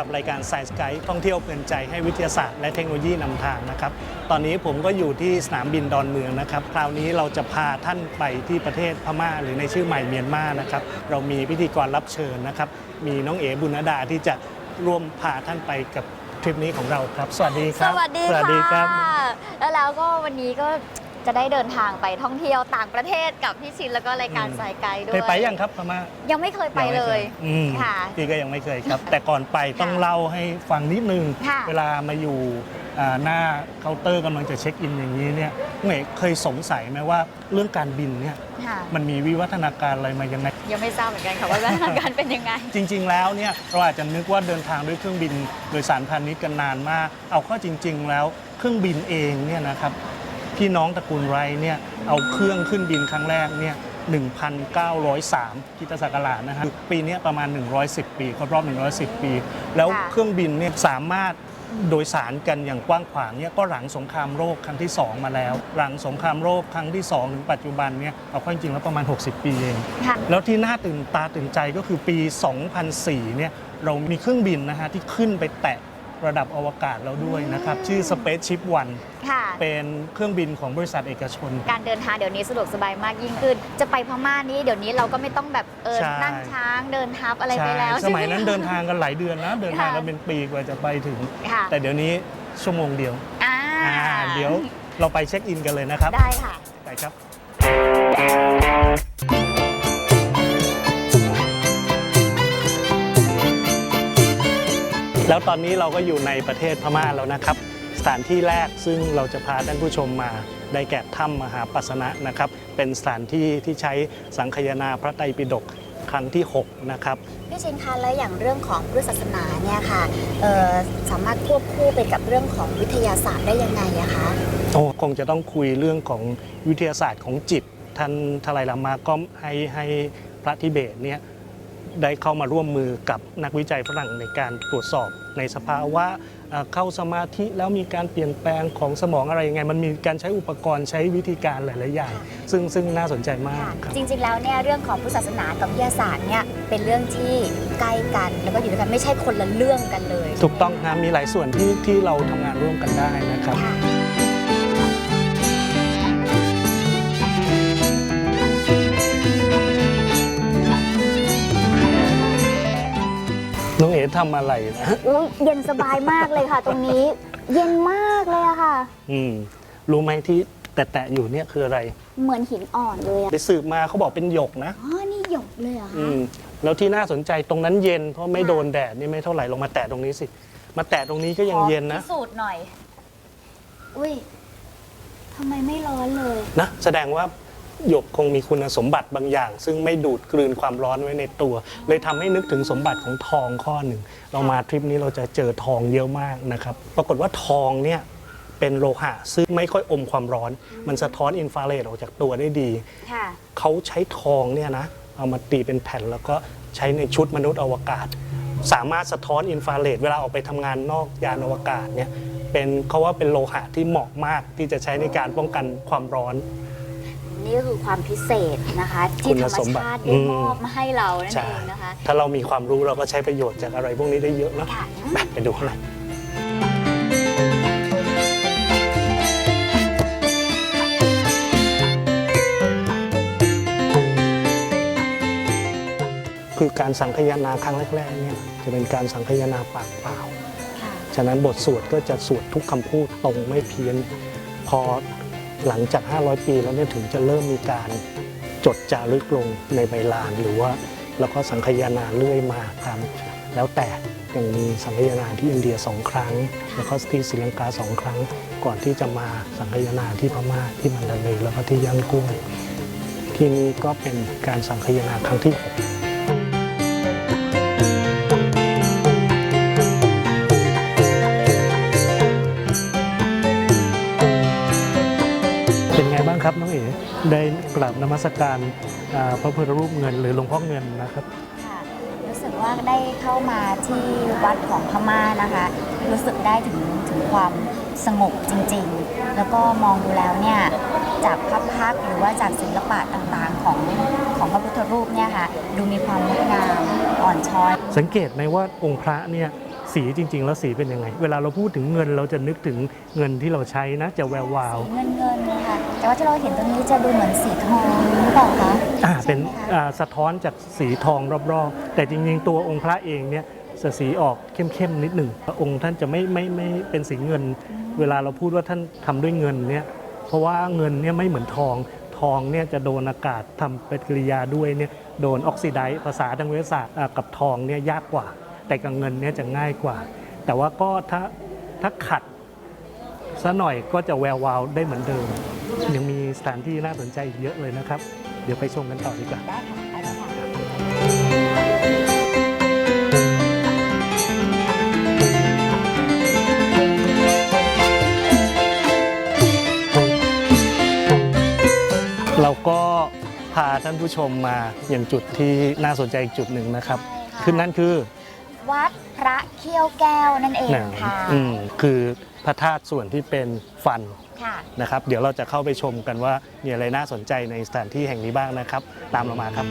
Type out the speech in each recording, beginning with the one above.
กับรายการ Science Guide ท่องเที่ยวเพลินใจให้วิทยาศาสตร์และเทคโนโลยีนำทางนะครับ ตอนนี้ผมก็อยู่ที่สนามบินดอนเมืองนะครับ คราวนี้เราจะพาท่านไปที่ประเทศพม่า หรือในชื่อใหม่เมียนมานะครับ เรามีพิธีกรรับเชิญนะครับ มีน้องเอ๋บุญนดาที่จะร่วมพาท่านไปกับทริปนี้ของเราครับ สวัสดีคสรับวัสดีสวัสดีครับค่ะแล้วแล้วก็วันนี้ก็ จะได้เดินทางไปท่องเที่ยวต่างประเทศกับพี่ชินแล้วก็รายการอืมสายไกด์ด้วยเคยไปยังครับพม่ายังไม่เคยไปเลยอืมค่ะ พี่ก็ยังไม่เคยครับ แต่ก่อนไปต้องค่ะเล่าให้ฟังนิดนึง ค่ะเวลามาอยู่อ่าหน้าเคาน์เตอร์กำลังจะเช็คอินอย่างนี้เนี่ยเมย์เคยสงสัยไหมว่าเรื่องการบินเนี่ยค่ะ มันมีวิวัฒนาการอะไรมายังไง ยังไม่ทราบเหมือนกันค่ะว่าสถานการณ์เป็นยังไง จริง ๆ แล้วเนี่ยเราอาจจะนึกว่าเดินทางด้วยเครื่องบินโดยสารพาณิชย์กันนานมาก เอาเข้าจริง ๆ แล้วเครื่องบินเองเนี่ยนะครับ พี่น้องตระกูลไรท์เนี่ยเอาเครื่องขึ้นบินครั้งแรกเนี่ย1,903คริสตศักราชนะฮะปีเนี้ยประมาณ 110 ปีครบรอบ 110 ปี แล้วค่ะเครื่องบินเนี่ยสามารถโดยสารกันอย่างกว้างขวางเนี่ยก็หลังสงครามโลกครั้งที่ 2 มาแล้ว หลังสงครามโลกครั้งที่ 2 ถึงปัจจุบันเนี่ยเอาเข้าจริงๆแล้วประมาณ 60 ปีเองค่ะแล้วที่น่าตื่นตาตื่นใจก็คือปี 2004 เนี่ยเรามีเครื่องบินนะฮะที่ขึ้นไปแตะ ระดับอวกาศแล้วด้วยนะครับ ชื่อ Spaceship One ค่ะ เป็นเครื่องบินของบริษัทเอกชน การเดินทางเดี๋ยวนี้สะดวกสบายมากยิ่งขึ้น จะไปพม่านี้เดี๋ยวนี้เราก็ไม่ต้องแบบเออใช่ นั่งช้างเดินทับอะไรไปแล้วสมัยนั้นใช่ไหเดินทางกันหลายเดือนนะ เดินทางกันค่ะเป็นปีกว่าจะไปถึง ค่ะแต่เดี๋ยวนี้ชั่วโมงเดียวอ่าอ่าเดี๋ยวเราไปเช็คอินกันเลยนะครับได้ค่ะ ไปครับ แล้วตอนนี้เราก็อยู่ในประเทศพม่าแล้วนะครับ สถานที่แรกซึ่งเราจะพาท่านผู้ชมมาได้แก่ถ้ำมหาปัสนะนะครับ เป็นสถานที่ที่ใช้สังคายนาพระไตรปิฎกครั้งที่ 6 นะครับ พี่ชินคะแล้วอย่างเรื่องของพุทธศาสนาเนี่ยค่ะเอ่อสามารถควบคู่ไปกับเรื่องของวิทยาศาสตร์ได้ยังไงอะคะโอ้คงจะต้องคุยเรื่องของวิทยาศาสตร์ของจิต ท่านทลายลามาก็ให้ให้พระทิเบตเนี่ย ได้เข้ามาร่วมมือกับนักวิจัยฝรั่งในการตรวจสอบในสภาวะเอ่อเข้าสมาธิแล้วมีการเปลี่ยนแปลงของสมองอะไรยังไง มันมีการใช้อุปกรณ์ใช้วิธีการหลาย ๆ อย่าง ซึ่งซึ่งน่าสนใจมากครับจริง ๆ แล้วเนี่ยเรื่องของพุทธศาสนากับวิทยาศาสตร์เนี่ยเป็นเรื่องที่ใกล้กันแล้วก็อยู่ด้วยกันไม่ใช่คนละเรื่องกันเลย ถูกต้องนะมีหลายส่วนที่ที่เราทำงานร่วมกันได้นะครับ น้องเอ๋ทำอะไรนะอุ๊ยเย็นสบายมากเลยค่ะ ตรงนี้ เย็นมากเลยอะค่ะ อืมรู้ไหมที่แตะๆอยู่เนี่ยคืออะไร เหมือนหินอ่อนเลยอะไปสืบมาเขาบอกเป็นหยกนะ อ๋อ นี่หยกเลยเหรออืคะมแล้วที่น่าสนใจตรงนั้นเย็นเพราะไม่ค่ะโดนแดดนี่ไม่เท่าไหร่ลงมาแตะตรงนี้สิ มาแตะตรงนี้ก็ยังเย็นนะ ขอพิสูจน์หน่อย อุ้ยทำไมไม่ร้อนเลย นะแสดงว่า หยกคงมีคุณสมบัติบางอย่าง ซึ่งไม่ดูดกลืนความร้อนไว้ในตัว เลยทำให้นึกถึงสมบัติของทองข้อหนึ่ง เรามาทริปนี้เราจะเจอทองเยอะมากนะครับ ปรากฏว่าทองเนี่ยเป็นโลหะซึ่งไม่ค่อยอมความร้อน มันสะท้อนอินฟราเรดออกจากตัวได้ดีค่ะเขาใช้ทองเนี่ยนะเอามาตีเป็นแผ่นแล้วก็ใช้ในชุดมนุษย์อวกาศ สามารถสะท้อนอินฟราเรดเวลาออกไปทำงานนอกยานอวกาศเนี่ยเป็นเขาว่าเป็นโลหะที่เหมาะมากที่จะใช้ในการป้องกันความร้อน นี่ก็คือความพิเศษนะคะคุที่ณธรรมสมบัติชาติได้มอบมาให้เรานั่นใช่เองนะคะ ถ้าเรามีความรู้เราก็ใช้ประโยชน์จากอะไรพวกนี้ได้เยอะเนาะค่ะไปไปดูข้างในคือการสังคายนาครั้งแรกๆเนี่ยจะเป็นการสังคายนาปากเปล่าค่ะฉะนั้นบทสวดก็จะสวดทุกคำพูดตรงไม่เพี้ยน พอ หลังจาก 500 ปีแล้วเนี่ยถึงจะเริ่มมีการจดจารึกลงในใบลานหรือว่าแล้วก็สังคยานาเรื่อยมาตามแล้วแต่ยังมีสังคยานาที่อินเดียสองครั้ง แล้วก็ที่ศรีลังกาสองครั้ง ก่อนที่จะมาสังคยานาที่พม่าที่มันดาเลแล้วก็ที่ยันงกุ้งที่นี้ก็เป็นการสังคยานาครั้งที่ 6 ครับน้องเอ๋ได้กราบนมัสการอ่าพระพุทธรูปเงินหรือหลวงพ่อเงินนะครับค่ะรู้สึกว่าได้เข้ามาที่วัดของพม่านะคะ รู้สึกได้ถึงถึงความสงบจริงๆ แล้วก็มองดูแล้วเนี่ยจากภาพพักตร์หรือว่าจากศิลปะต่างๆของของพระพุทธรูปเนี่ยค่ะดูมีความงดงามอ่อนช้อย สังเกตไหมว่าองค์พระเนี่ย สีจริง ๆ แล้วสีเป็นยังไง เวลาเราพูดถึงเงินเราจะนึกถึงเงินที่เราใช้นะ จะแวววาวสีเงินเงินๆค่ะ แต่ว่าที่เราเห็นตรงนี้จะดูเหมือนสีทองหรือเปล่าคะอ่าเป็นใช่ไหมคะอ่าสะท้อนจากสีทองรอบๆ แต่จริงๆ ตัวองค์พระเองเนี่ยจะสีออกเข้มๆนิดหนึ่งพระองค์ท่านจะไม่ไม่ไม่เป็นสีเงิน เวลาเราพูดว่าท่านทำด้วยเงินเนี่ยเพราะว่าเงินเนี่ยไม่เหมือนทอง ทองเนี่ยจะโดนอากาศทำปฏิกิริยาด้วยเนี่ยโดนออกซิไดซ์ภาษาทางวิทยาศาสตร์อ่ากับทองเนี่ยยากกว่า แต่กับเงินเนี่ยจะง่ายกว่า แต่ว่าก็ถ้าถ้าขัดซะหน่อยก็จะแวววาวได้เหมือนเดิม ยังมีสถานที่น่าสนใจอีกเยอะเลยนะครับ เดี๋ยวไปชมกันต่อดีกว่าได้ค่ะไปเลยค่ะเราก็พาท่านผู้ชมมาอย่างจุดที่น่าสนใจอีกจุดหนึ่งนะครับใช่ค่ะคือนั่นคือ วัดพระเขี้ยวแก้วนั่นเองหนังค่ะอืมคือพระธาตุส่วนที่เป็นฟันค่ะ นะครับ เดี๋ยวเราจะเข้าไปชมกันว่ามีอะไรน่าสนใจในสถานที่แห่งนี้บ้างนะครับ ตามเรามาครับ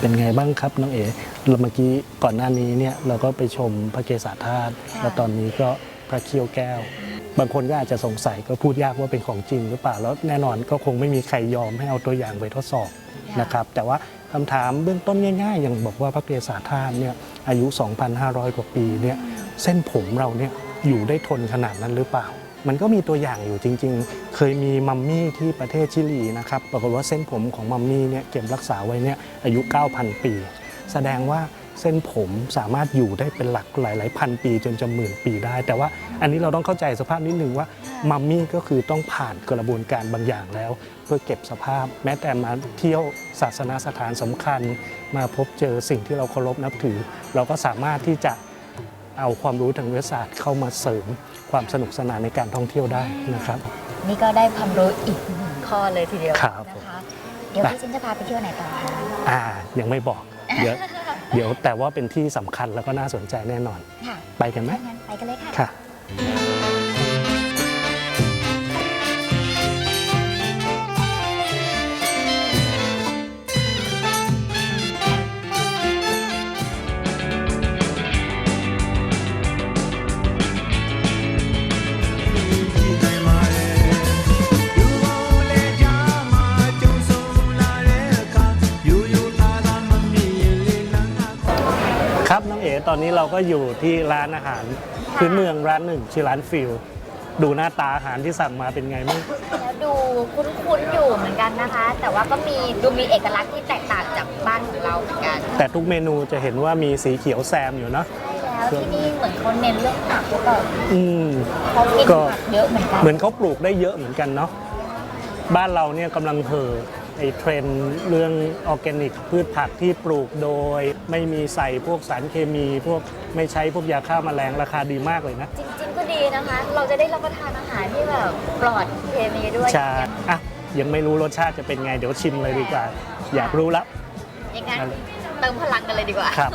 เป็นไงบ้างครับน้องเอ๋เราเมื่อกี้ก่อนหน้านี้เนี่ยเราก็ไปชมพระเกศาธาตุค่ะ แล้วตอนนี้ก็พระเขี้ยวแก้ว บางคนก็อาจจะสงสัยก็พูดยากว่าเป็นของจริงหรือเปล่าแล้วแน่นอนก็คงไม่มีใครยอมให้เอาตัวอย่างไปทดสอบนะครับแต่ว่าคำถามเบื้องต้นง่ายๆ อย่างบอกว่าพระเกศาธาตุเนี่ยอายุ 2,500 กว่าปีเนี่ยเส้นผมเราเนี่ยอยู่ได้ทนขนาดนั้นหรือเปล่า มันก็มีตัวอย่างอยู่จริงๆ เคยมีมัมมี่ที่ประเทศชิลีนะครับปรากฏว่าเส้นผมของมัมมี่เนี่ยเก็บรักษาไว้เนี่ยอายุ 9,000 ปี แสดงว่า เส้นผมสามารถอยู่ได้เป็นหลักหลาย ๆ พันปีจนจะหมื่นปีได้ แต่ว่าอันนี้เราต้องเข้าใจสภาพนิดนึงว่ามัมมี่ก็คือต้องผ่านกระบวนการบางอย่างแล้ว เพื่อเก็บสภาพ แม้แต่มาเที่ยวศาสนาสถานสำคัญ มาพบเจอสิ่งที่เราเคารพนับถือ เราก็สามารถที่จะเอาความรู้ทางวิทยาศาสตร์เข้ามาเสริมความสนุกสนานในการท่องเที่ยวได้นะครับ นี่ก็ได้ความรู้อีกหนึ่งข้อเลยทีเดียวครับผมนะคะเดี๋ยวไปพี่ฉันจะพาไปเที่ยวไหนต่อคะอ่ายังไม่บอกเดี๋ยว เดี๋ยวแต่ว่าเป็นที่สำคัญแล้วก็น่าสนใจแน่นอน ค่ะไปกันไหมถ้างั้นไปกันเลยค่ะ ค่ะครั องเอ๋ตอนนี้เราก็อยู่ที่ร้านอาหารพื้นเมืองร้านหนึ่งชื่อร้านฟิลดูหน้าตาอาหารที่สั่งมาเป็นไงบ้างแล้วดูคุ้นๆอยู่เหมือนกันนะคะ แต่ว่าก็มีดูมีเอกลักษณ์ที่แตกต่างจากบ้านของเราเหมือนกัน แต่ทุกเมนูจะเห็นว่ามีสีเขียวแซมอยู่เนาะแล้วที่นี่เหมือนเขาเน้นเรื่องผักหรือเปล่าอืมเขากินก็ผักเยอะเหมือนกันเหมือนเขาปลูกได้เยอะเหมือนกันเนาะบ้านเราเนี่ยกำลังเห่อ ไอ้เทรนด์เรื่องออร์แกนิก พืชผักที่ปลูกโดย ไม่มีใส่พวกสารเคมี พวกไม่ใช้พวกยาฆ่าแมลงราคาดีมากเลยนะ จริง ๆ ก็ดีนะคะ เราจะได้รับประทานอาหารที่แบบปลอดเคมีด้วยใช่อะยังไม่รู้รสชาติจะเป็นไงเดี๋ยวชิมเลยดีกว่า อยากรู้แล้วอย่างนั้นเติมพลังกันเลยดีกว่าครับ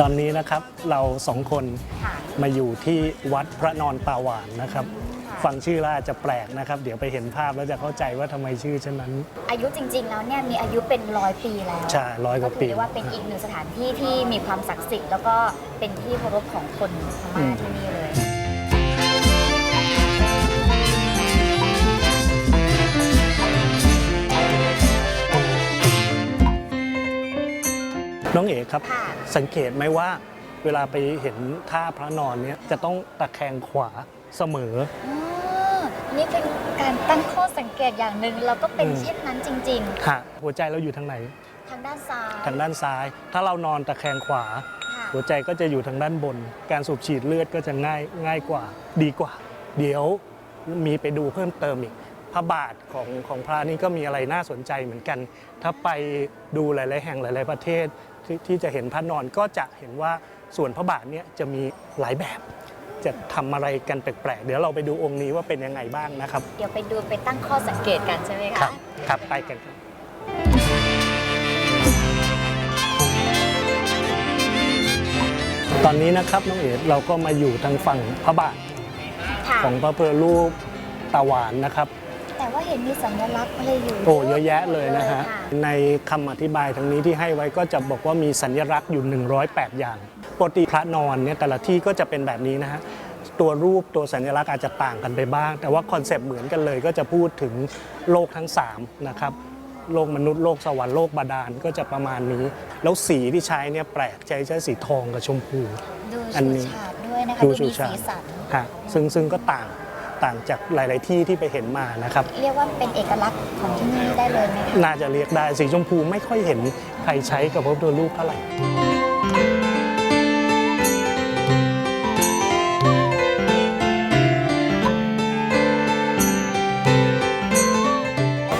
ตอนนี้นะครับเราสองคนค่ะมาอยู่ที่วัดพระนอนตาหวานนะครับค่ะฟังชื่อแล้วอาจจะแปลกนะครับ เดี๋ยวไปเห็นภาพแล้วจะเข้าใจว่าทำไมชื่อเช่นนั้น อายุจริง ๆ แล้วเนี่ยมีอายุเป็นร้อยปีแล้วใช่ร้อยกว่าปีถืได้ว่าเป็นอีกหนึ่งสถานที่ที่มีความศักดิ์สิทธิ์แล้วก็เป็นที่เคารพของคนพม่าที่นี่เลยน้องเอกครับค่ะ สังเกตไหมว่าเวลาไปเห็นท่าพระนอนเนี่ยจะต้องตะแคงขวาเสมอ อ๋อนี่เป็นการตั้งข้อสังเกตอย่างหนึ่งแล้วก็เป็นอืม เช่นนั้นจริง ฮะหัวใจเราอยู่ทางไหน ๆ ทางด้านซ้ายทางด้านซ้าย ถ้าเรานอนตะแคงขวา ค่ะหัวใจก็จะอยู่ทางด้านบน การสูบฉีดเลือดก็จะง่ายง่ายกว่า ดีกว่า เดี๋ยวมีไปดูเพิ่มเติมอีก พระบาทของของพระนี่ก็มีอะไรน่าสนใจเหมือนกัน ถ้าไปดูหลาย ๆ แห่งหลาย ๆ ประเทศ ที่ที่จะเห็นพระนอนก็จะเห็นว่าส่วนพระบาทเนี่ยจะมีหลายแบบ จะทำอะไรกันแปลกๆ เดี๋ยวเราไปดูองค์นี้ว่าเป็นยังไงบ้างนะครับ เดี๋ยวไปดูไปตั้งข้อสังเกตกันใช่ไหมครัคะบครับไปกันครับตอนนี้นะครับน้องเอ๋เราก็มาอยู่ทางฝั่งพระบาท ค่ะ ของพระพุทธรูปตาหวานนะครับ แต่ว่าเห็นมีสัญลักษณ์อะไรอยู่ โอ้เยอะแยะเลยนะฮะค่ในคำอธิบายทางนี้ที่ให้ไว้ก็จะบอกว่ามีสัญลักษณ์อยู่ 108 อย่างปกติพระนอนเนี่ยแต่ละที่ก็จะเป็นแบบนี้นะฮะตัวรูปตัวสัญลักษณ์อาจจะต่างกันไปบ้าง แต่ว่าคอนเซปต์เหมือนกันเลยก็จะพูดถึงโลกทั้ง3นะครับโลกมนุษย์โลกสวรรค์โลกบาดาลก็จะประมาณนี้ แล้วสีที่ใช้เนี่ยแปลกใจใช้สีทองกับชมพูดูอันชูนี้ฉาดด้วยนะคะดูดูชูมีฉาดสีสันค่ะซึ่งซึ่งก็ต่าง ต่างจากหลาย ๆ ที่ที่ไปเห็นมานะครับ เรียกว่าเป็นเอกลักษณ์ของที่นี่ได้เลยไหมคะน่าจะเรียกได้สีชมพูไม่ค่อยเห็นใครใช้กับพระพุทธรูปเท่าไหร่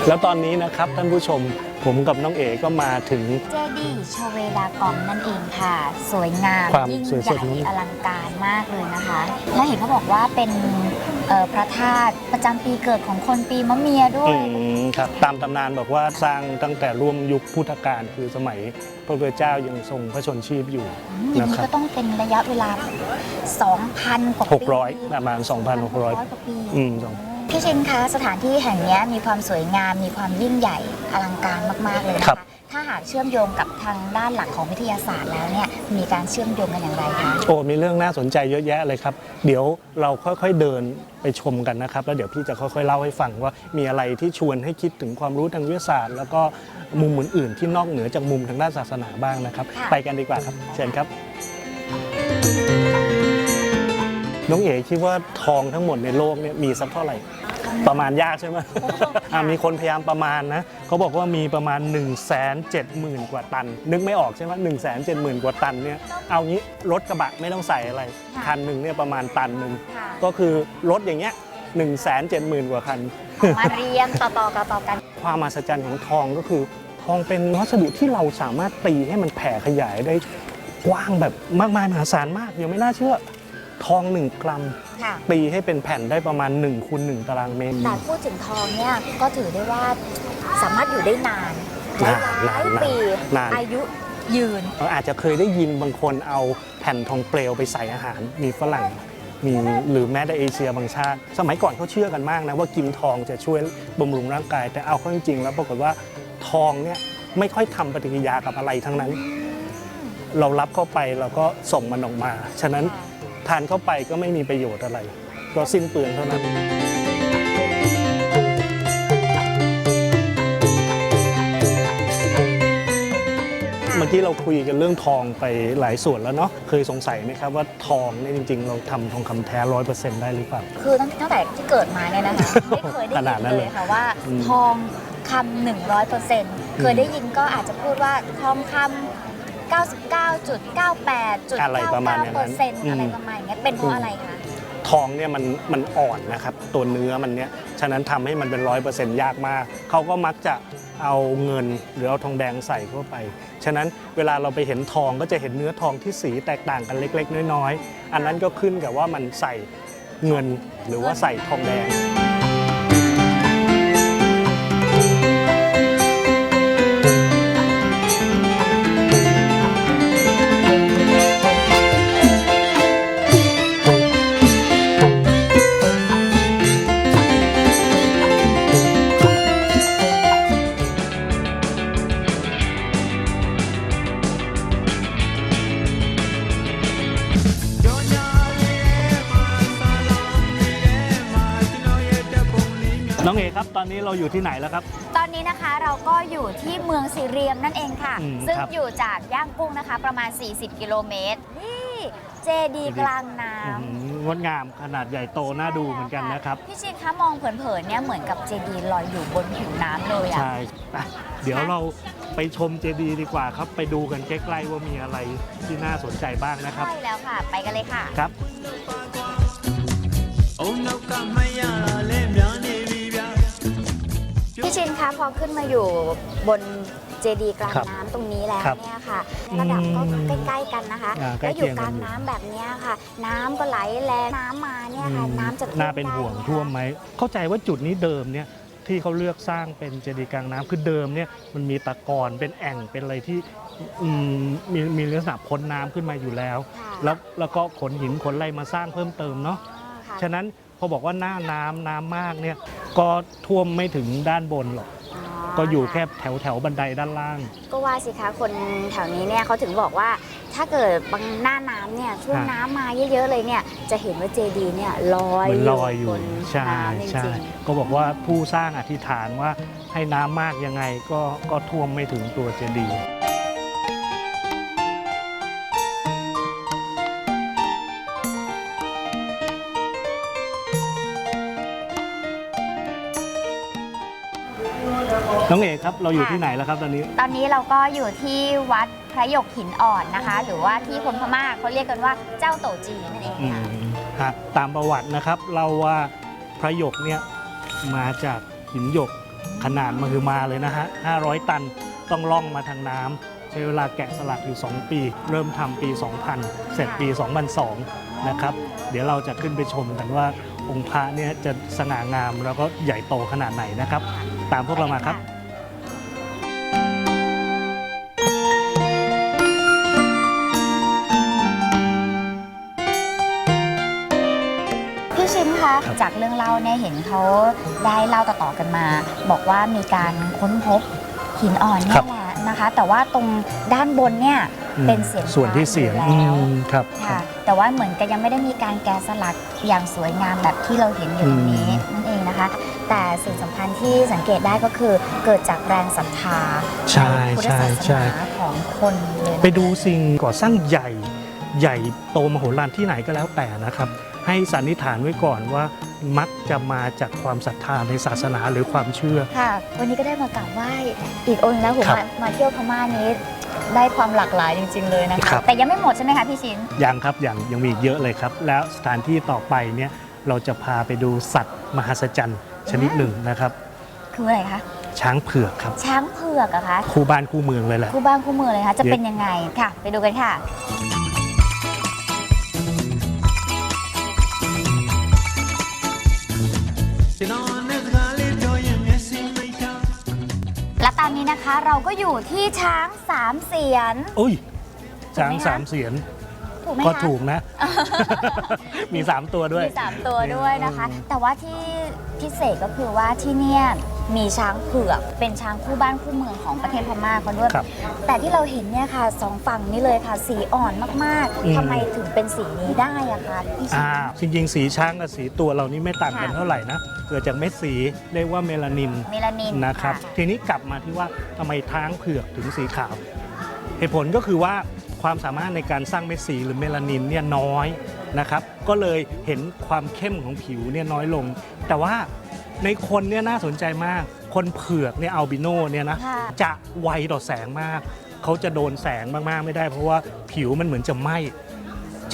แล้วตอนนี้นะครับท่านผู้ชม ผมกับน้องเอ๋ก็มาถึง เจดีย์ชเวดากองนั่นเองค่ะ สวยงามความยิ่งสวยใหสญ่ดงด อลังการมากเลยนะคะ แล้วเห็นเขาบอกว่าเป็นเอ่อพระธาตุประจำปีเกิดของคนปีมะเมียด้วอืยมครับตามตำนานบอกว่าสร้างตั้งแต่ร่วมยุคพุทธกาลคือสมัยพระพุทธเจ้ายังทรงพระชนชีพอยู่อย่างนะนี้ครับก็ต้องเป็นระยะเวลา 2,000 กว่าปี600ประมาณ2,600 กว่าปีอืมสอง พี่ชินคะสถานที่แห่งนี้มีความสวยงาม มีความยิ่งใหญ่อลังการมากๆเลยนะครัคะบ ถ้าหากเชื่อมโยงกับทางด้านหลักของวิทยาศาสตร์แล้วเนี่ยมีการเชื่อมโยงกันอย่างไรคะโอ้มีเรื่องน่าสนใจเยอะแยะเลยครับ เดี๋ยวเราค่อยๆเดินไปชมกันนะครับ แล้วเดี๋ยวพี่จะค่อยๆเล่าให้ฟังว่ามีอะไรที่ชวนให้คิดถึงความรู้ทางวิทยาศาสตร์ แล้วก็มุมอื่นๆที่นอกเหนือจากมุมทางด้านศาสนาบ้างนะครับ ไปกันดีกว่าครับ เชิญครับ น้องเอ๋คิดว่าทองทั้งหมดในโลกเนี่ยมีสักเท่าไหร่ ประมาณยากใช่ไหมอะมีคนพยายามประมาณนะเขาบอกว่ามีประมาณ 1 7 0 0 0 0 กว่าตัน นึกไม่ออกใช่ไหม1 7 0 0 0 0 กว่าตันเนี่ยเอางี้รถกระบะไม่ต้องใส่อะไรค่ะคันหนึ่งเนี่ยประมาณตันหนึ่งค่ะก็คือรถอย่างเงี้ย1 7 0 0 0 0 กว่าคัน มาเรียงต่อๆกันต่อกัน ความมหัศจรรย์ของทองก็คือ ทองเป็นวัสดุที่เราสามารถตีให้มันแผ่ขยายได้กว้างแบบมากมายมหาศาลมากยังไม่น่าเชื่อ ทอง 1 กรัม ค่ะ ตีให้เป็นแผ่นได้ประมาณ1คูณ1ตารางเมตร แต่พูดถึงทองเนี่ยก็ถือได้ว่าสามารถอยู่ได้นานหลายนานหลายนานปีนาน อายุยืน เราอาจจะเคยได้ยินบางคนเอาแผ่นทองเปลวไปใส่อาหาร มีฝรั่งมีหรือแม้แต่เอเชียบางชาติ สมัยก่อนเขาเชื่อกันมากนะว่ากินทองจะช่วยบำรุงร่างกาย แต่เอาเข้าจริงๆแล้วปรากฏว่าทองเนี่ยไม่ค่อยทำปฏิกิริยากับอะไรทั้งนั้น เรารับเข้าไปเราก็ส่งมันออกมา ฉะนั้น ทานเข้าไปก็ไม่มีประโยชน์อะไร ก็สิ้นเปลืองเท่านั้นเมื่อกี้เราคุยกันเรื่องทองไปหลายส่วนแล้วเนาะเคยสงสัยไหมครับว่าทองเนี่ยจริง ๆ เราทำทองคำแท้ร้อยเปอร์เซ็นต์ได้หรือเปล่า คือตั้งตั้งแต่ที่เกิดมาเนี่ยนะคะ ไม่เคยได้ขนายิดนนั้นเลเลยยค่ะว่าอืม ทองคำหนึ่งร้อยเปอร์เซ็นต์เคยได้ยินก็อาจจะพูดว่าทองคำ 99.98จุดอะไรประมาณอย่างนั้นเปอร์เซ็นต์อะไรอืมประมาณอย่างเงี้ยเป็นเพราะอะไรคะทองเนี่ยมันมันอ่อนนะครับ ตัวเนื้อมันเนี่ยฉะนั้นทำให้มันเป็นร้อยเปอร์เซ็นต์ยากมาก เขาก็มักจะเอาเงินหรือเอาทองแดงใส่เข้าไป ฉะนั้นเวลาเราไปเห็นทองก็จะเห็นเนื้อทองที่สีแตกต่างกันเล็ก ๆ น้อยๆ อันนั้นก็ขึ้นกับว่ามันใส่เงินหรือว่าใส่ทองแดงน้อง เราอยู่ที่ไหนแล้วครับ ตอนนี้นะคะเราก็อยู่ที่เมืองสิเรียมนั่นเองค่ะซึ่งอยู่จากย่างกุ้งนะคะ ประมาณ 40 กิโลเมตรนี่เจดีกลางน้งดงามขนาดใหญ่โตน่าดูเหมือนกันนะครับ พี่ชินคะมองเผินๆเนี่ยเหมือนกับเจดีลอยอยู่บนผิวน้ำเลยอะใช่เดี๋ยวเราไปชมเจดีดีกว่าครับ ไปดูกันใกล้ๆว่ามีอะไรที่น่าสนใจบ้างนะครับ ใช่แล้วค่ะ ไปกันเลยค่ะ ครับ Oh no, Kamaya. พี่ชินคะพอขึ้นมาอยู่บนเจดีย์กลางครับน้ำตรงนี้แล้วครับเนี่ยค่ะ ระดับก็อืมใกล้ๆกันนะคะ อ่าใกล้แล้วอเคียู่ยงกกัลานงอยู่ น้ำแบบเนี้ยค่ะ น้ำก็ไหลแรงน้ำมาเนี่ยค่ะอืมน้ำจะท่วมน่าเป็นห่วงได้ไหคะ ท่วมไหม เข้าใจว่าจุดนี้เดิมเนี่ยที่เขาเลือกสร้างเป็นเจดีย์กลางน้ำคือเดิมเนี่ยมันมีตะกอนเป็นแอ่งเป็นอะไรที่อืมมีมีลักษณะพ้นน้ำขึ้นมาอยู่แล้ว ค่ะ แล้วแล้วก็ขนหินขนอะไรมาสร้างเพิ่มเติมเนาะ อ่าค่ะ ฉะนั้นพอบอกว่าหน้าน้ำน้ำมากเนี่ย ก็ท่วมไม่ถึงด้านบนหรอก ก็อยู่แค่แถวแถวบันไดด้านล่าง ก็ว่าสิคะคนแถวนี้เนี่ยเขาถึงบอกว่าถ้าเกิดบางหน้าน้ำเนี่ยช่วงฮะน้ำมาเยอะๆเลยเนี่ยจะเห็นว่าเจดีย์เนี่ยลอยเหมือนลอยอยู่บนใช่น้ำจใช่ริงก็บอกว่าผู้สร้างอธิษฐานว่าให้น้ำมากยังไงก็ก็ท่วมไม่ถึงตัวเจดีย์ น้องเอกครับเราอยู่ที่ไหนแล้วครับตอนนี้ๆตอนนี้เราก็อยู่ที่วัดพระหยกหินอ่อนนะคะ หรือว่าที่คนพม่าเขาเรียกกันว่าเจ้าโตจีนั่นเองอืค่ะมฮะตามประวัตินะครับ เราว่าพระหยกเนี่ยมาจากหินหยกขนาดมหึมาเลยนะฮะ 500 ตันต้องล่องมาทางน้ำใช้เวลาแกะสลักอยู่ 2 ปี เริ่มทำปี 2000 เสร็จปี 2002 นะครับ เดี๋ยวเราจะขึ้นไปชมกันว่าองค์พระเนี่ยจะสง่างามแล้วก็ใหญ่โตขนาดไหนนะครับ ตามพวกเรามาครับ จากเรื่องเล่าเนี่ยเห็นเขาได้เล่าต่อๆกันมา บอกว่ามีการค้นพบหินอ่อนเนี่ยแหละนะคะ แต่ว่าตรงด้านบนเนี่ยอืมเป็นเสียงส่วนที่เสียงพระอยู่แล้วอืมครับคค่ะรับแต่ว่าเหมือนกันยังไม่ได้มีการแกะสลักอย่างสวยงามแบบที่เราเห็นอยู่ตรงนี้อืมนั่นเองนะคะ แต่สิ่งสำคัญที่สังเกตได้ก็คือเกิดจากแรงศรัทธาใช่พุทธใช่ศาสใช่นาของคนเลยนะไปดูสิ่งก่อสร้างใหญ่ใหญ่โตมโหฬารที่ไหนก็แล้วแต่นะครับ ให้สันนิษฐานไว้ก่อนว่า มักจะมาจากความศรัทธาในศาสนาหรือความเชื่อ ค่ะ วันนี้ก็ได้มากราบไหว้อีกองค์แล้วผมครับมามาเที่ยวพม่านี้ได้ความหลากหลายจริง ๆ เลยนะครัคะ บ แต่ยังไม่หมดใช่ไหมคะพี่ชิน ยังครับยังยังมีอีกเยอะเลยครับ แล้วสถานที่ต่อไปเนี่ยเราจะพาไปดูสัตว์มหัศจรรย์ชนิดหนึ่งนะครับ คืออะไรคะ ช้างเผือกครับ ช้างเผือกอะคะ คู่บ้านคู่เมืองเลยแหละ คู่บ้านคู่เมืองเลยคะจะเดี๋ยวเป็นยังไงค่ะ ไปดูกันค่ะ เราก็อยู่ที่ช้างสามเสียน อุ้ยถูกไหมช้างคะสามเสียน ถูกไหมคะก็ถูกนะ มีสามตัวด้วย มีสามตัวด้วยนะคะอืมแต่ว่าที่พิเศษก็คือว่าที่เนี่ย มีช้างเผือก เป็นช้างคู่บ้านคู่เมืองของประเทศพม่าเขาด้วย ครับแต่ที่เราเห็นเนี่ยค่ะสองฝั่งนี้เลยค่ะ สีอ่อนมากอืม ๆทำไมถึงเป็นสีนี้ได้อะคะพี่ชิอ่าจริงๆ สีช้างกับสีตัวเรานี่ไม่ต่างกันค่ะ เท่าไหร่นะ เกิดจากเม็ดสีเรียกว่าเมลานินเมลานินนะครับะทีนี้กลับมาที่ว่าทำไมท้างเผือกถึงสีขาว เหตุผลก็คือว่าความสามารถในการสร้างเม็ดสีหรือเมลานินเนี่ยน้อยนะครับ ก็เลยเห็นความเข้มของผิวเนี่ยน้อยลง แต่ว่า ในคนเนี่ยน่าสนใจมาก คนเผือกเนี่ยอัลบิโนเนี่ยนะ ค่ะ จะไวต่อแสงมาก เขาจะโดนแสงมากๆไม่ได้ เพราะว่าผิวมันเหมือนจะไหม้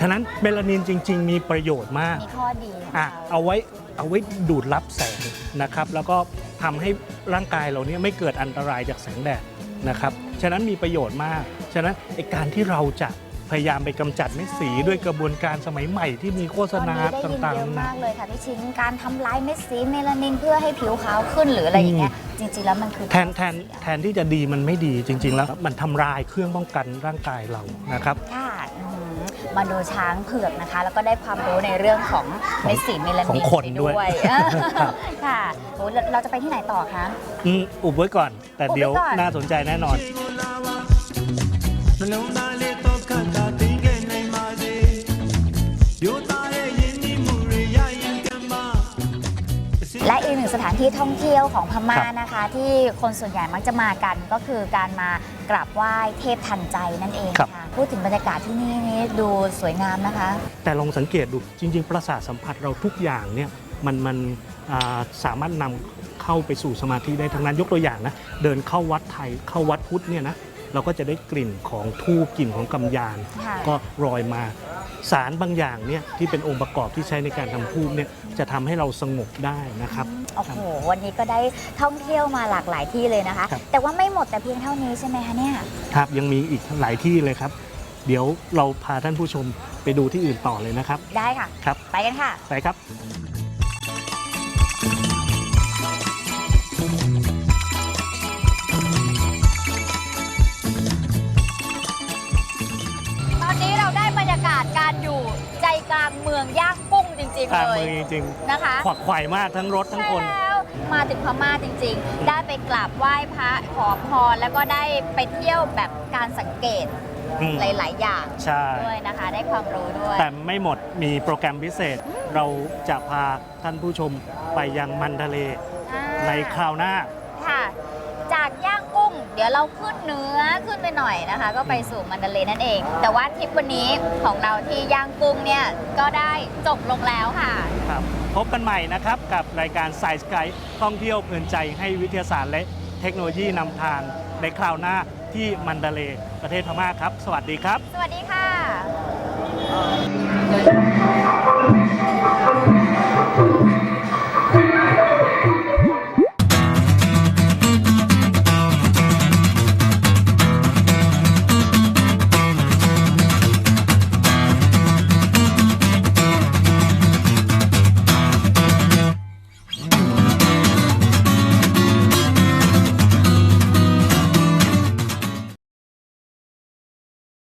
ฉะนั้นเมลานินจริง ๆ มีประโยชน์มาก มีข้อดีของอะเขาเอาไว้เอาไว้ดูดรับแสงนะครับ แล้วก็ทำให้ร่างกายเราเนี่ยไม่เกิดอันตรายจากแสงแดดนะครับ ฉะนั้นมีประโยชน์มาก ฉะนั้นไอการที่เราจะ พยายามไปกำจัดเม็ดสีด้วยกระบวนการสมัยใหม่ที่มีโฆษตอนณานี้ได้ยินต่างเยอะๆมานะกเลยค่ะพี่ชินการทำลายเม็ดสีเมลานินเพื่อให้ผิวขาวขึ้นหรืออะไรอย่างเงี้ยจริงๆแล้วมันคือแทนแทนแทนที่จะดีมันไม่ดีจริง ๆ แล้วมันทำลายเครื่องป้องกันร่างกายเรานะครับ ค่ะอื้อหือมาดูช้างเผือกนะคะ แล้วก็ได้ความรู้ในเรื่องของเม็ดสีเมลาขอนิงนคนไปด้วยครับ ค่ะโอ้เราเราจะไปที่ไหนต่อคะ อืมอุบไว้ก่อน แต่อุบไว้เดี๋ยวก่อน น่าสนใจแน่นอนဒီကို สถานที่ท่องเที่ยวของพม่าครับนะคะ ที่คนส่วนใหญ่มักจะมากันก็คือการมากราบไหว้เทพทันใจนั่นเองครับ ค่ะ พูดถึงบรรยากาศที่นี่นี่ดูสวยงามนะคะ แต่ลองสังเกตดูจริง ๆ ประสาทสัมผัสเราทุกอย่างเนี่ยมันมันอ่าสามารถนำเข้าไปสู่สมาธิได้ทั้งนั้นยกตัวอย่างนะ เดินเข้าวัดไทยเข้าวัดพุทธเนี่ยนะเราก็จะได้กลิ่นของทูบกลิ่นของกำยาน ค่ะ ก็รอยมา สารบางอย่างเนี่ยที่เป็นองค์ประกอบที่ใช้ในการทำทูบเนี่ยจะทำให้เราสงบได้นะครับ โอ้โห วันนี้ก็ได้ท่องเที่ยวมาหลากหลายที่เลยนะคะ ครับ แต่ว่าไม่หมดแต่เพียงเท่านี้ใช่ไหมคะเนี่ย ครับยังมีอีกหลายที่เลยครับ เดี๋ยวเราพาท่านผู้ชมไปดูที่อื่นต่อเลยนะครับได้ค่ะ ครับ ไปกันค่ะ ไปครับ กุ้งจริงกๆลางเลยเมืองจริงนะคะๆขวักไขว่มากทั้งรถทั้งใช่คนแล้วมาถึงพม่าจริง ๆ ได้ไปกราบไหว้พระขอพรแล้วก็ได้ไปเที่ยวแบบการสังเกตอืม หลาย ๆ อย่างใช่ ด้วยนะคะ ได้ความรู้ด้วย แต่ไม่หมดมีโปรแกรมพิเศษ เราจะพาท่านผู้ชมไปยังมันทะเล อ่าในคราวหน้า ค่ะจากย่างกุ้ง เดี๋ยวเราขึ้นเหนือขึ้นไปหน่อยนะคะ ก็ไปสู่มันดาเลย์นั่นเอง แต่ว่าทริปวันนี้ของเราที่ย่างกุ้งเนี่ยก็ได้จบลงแล้วค่ะ ครับพบกันใหม่นะครับกับรายการสายสกายท่องเที่ยวเพลินใจให้วิทยาศาสตร์และเทคโนโลยีนำทางในคราวหน้าที่มันดาเลย์ประเทศพม่าครับ สวัสดีครับ สวัสดีค่ะ